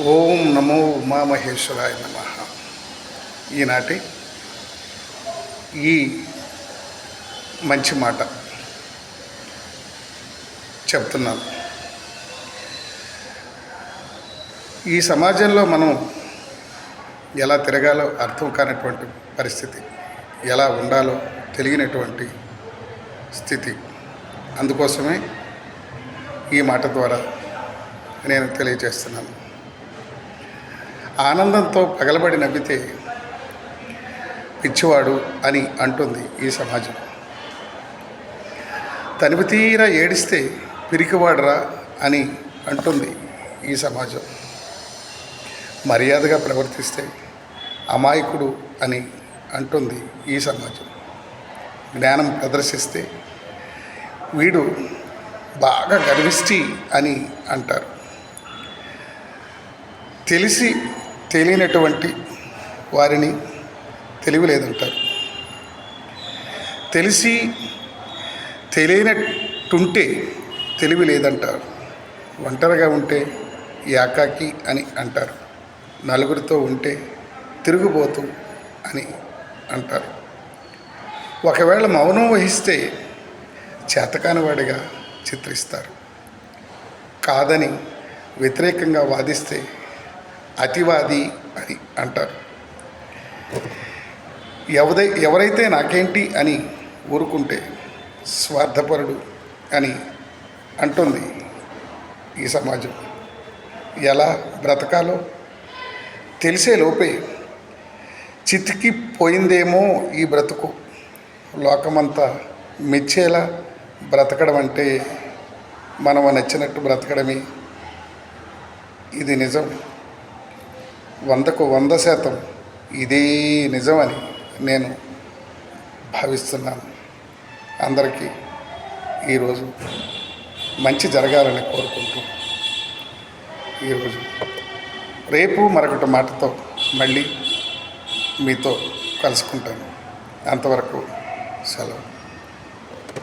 ఓం నమో ఉమామహేశ్వరాయ నమ. ఈనాటి ఈ మంచి మాట చెప్తున్నాను. ఈ సమాజంలో మనం ఎలా తిరగాలో అర్థం కానటువంటి పరిస్థితి ఎలా ఉండాలో తెలియనటువంటి స్థితి. అందుకోసమే ఈ మాట ద్వారా నేను తెలియజేస్తున్నాను. ఆనందంతో పగలబడి నవ్వితే పిచ్చివాడు అని అంటుంది ఈ సమాజం. తనివి తీరా ఏడిస్తే పిరికివాడరా అని అంటుంది ఈ సమాజం. మర్యాదగా ప్రవర్తిస్తే అమాయకుడు అని అంటుంది ఈ సమాజం. జ్ఞానం ప్రదర్శిస్తే వీడు బాగా గర్విష్టి అని అంటారు. తెలిసి తెలియనటువంటి వారిని తెలివి లేదంటారు. తెలిసి తెలియనట్టుంటే తెలివి లేదంటారు. ఒంటరిగా ఉంటే యాకాకి అని అంటారు. నలుగురితో ఉంటే తిరుగుబోతు అని అంటారు. ఒకవేళ మౌనం వహిస్తే చేతకానివాడిగా చిత్రిస్తారు. కాదని వ్యతిరేకంగా వాదిస్తే అతివాది అని అంటారు. ఎవదై ఎవరైతే నాకేంటి అని ఊరుకుంటే స్వార్థపరుడు అని అంటుంది ఈ సమాజం. ఎలా బ్రతకాలో తెలిసే లోపే చితికిపోయిందేమో ఈ బ్రతుకు. లోకమంతా మెచ్చేలా బ్రతకడం అంటే మనం నచ్చినట్టు బ్రతకడమే. ఇది నిజం. వందకు వంద శాతం ఇదే నిజమని నేను భావిస్తున్నాను. అందరికీ ఈరోజు మంచి జరగాలని కోరుకుంటూ ఈరోజు రేపు మరొకటి మాటతో మళ్ళీ మీతో కలుసుకుంటాను. అంతవరకు సెలవు.